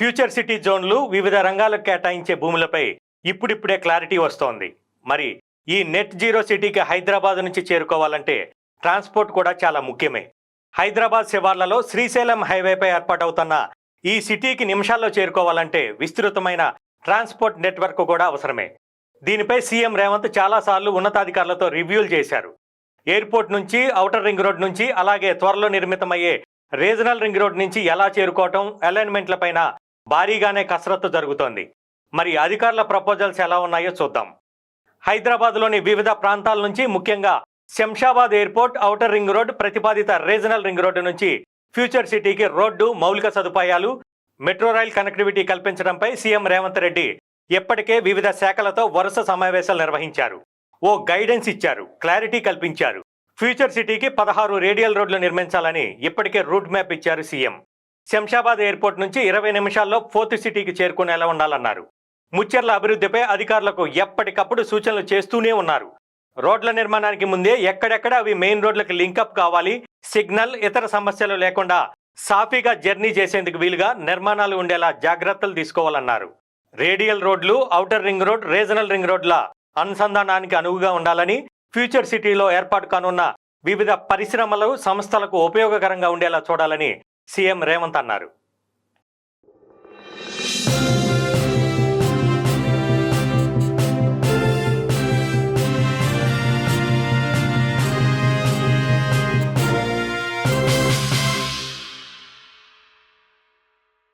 Future city జోన్లు వివిధ రంగాలకు కేటాయించే భూములపై ఇప్పుడిప్పుడే క్లారిటీ వస్తోంది. మరి ఈ నెట్ జీరో సిటీకి హైదరాబాద్ నుంచి చేరుకోవాలంటే ట్రాన్స్పోర్ట్ కూడా చాలా ముఖ్యమే. హైదరాబాద్ శివార్లలో శ్రీశైలం హైవేపై ఏర్పాటవుతున్న ఈ సిటీకి నిమిషాల్లో చేరుకోవాలంటే విస్తృతమైన ట్రాన్స్పోర్ట్ నెట్వర్క్ కూడా అవసరమే. దీనిపై సీఎం రేవంత్ చాలాసార్లు ఉన్నతాధికారులతో రివ్యూలు చేశారు. ఎయిర్పోర్ట్ నుంచి ఔటర్ రింగ్ రోడ్ నుంచి అలాగే త్వరలో నిర్మితమయ్యే రీజనల్ రింగ్ రోడ్ నుంచి ఎలా చేరుకోవటం అలైన్మెంట్లపైన భారీగానే కసరత్తు జరుగుతోంది. మరి అధికారుల ప్రపోజల్స్ ఎలా ఉన్నాయో చూద్దాం. హైదరాబాద్లోని వివిధ ప్రాంతాల నుంచి ముఖ్యంగా Shamshabad airport outer ring road ప్రతిపాదిత రీజనల్ రింగ్ రోడ్డు నుంచి ఫ్యూచర్ సిటీకి రోడ్డు మౌలిక సదుపాయాలు మెట్రో రైల్ కనెక్టివిటీ కల్పించడంపై సీఎం రేవంత్ రెడ్డి ఇప్పటికే వివిధ శాఖలతో వరుస సమావేశాలు నిర్వహించారు. ఓ గైడెన్స్ ఇచ్చారు క్లారిటీ కల్పించారు. ఫ్యూచర్ సిటీకి పదహారు రేడియల్ రోడ్లు నిర్మించాలని ఇప్పటికే రూట్ మ్యాప్ ఇచ్చారు సీఎం. శంషాబాద్ ఎయిర్పోర్ట్ నుంచి ఇరవై నిమిషాల్లో ఫోర్త్ సిటీకి చేరుకునేలా ఉండాలన్నారు. ముచ్చెర్ల అభివృద్ధిపై అధికారులకు ఎప్పటికప్పుడు సూచనలు చేస్తూనే ఉన్నారు. రోడ్ల నిర్మాణానికి ముందే ఎక్కడెక్కడ అవి మెయిన్ రోడ్లకు లింకప్ కావాలి సిగ్నల్ ఇతర సమస్యలు లేకుండా సాఫీగా జర్నీ చేసేందుకు వీలుగా నిర్మాణాలు ఉండేలా జాగ్రత్తలు తీసుకోవాలన్నారు. రేడియల్ రోడ్లు outer ring road regional ring రోడ్ల అనుసంధానానికి అనువుగా ఉండాలని ఫ్యూచర్ సిటీలో ఏర్పాటు కానున్న వివిధ పరిశ్రమలు సంస్థలకు ఉపయోగకరంగా ఉండేలా చూడాలని సీఎం రేవంత్ అన్నారు.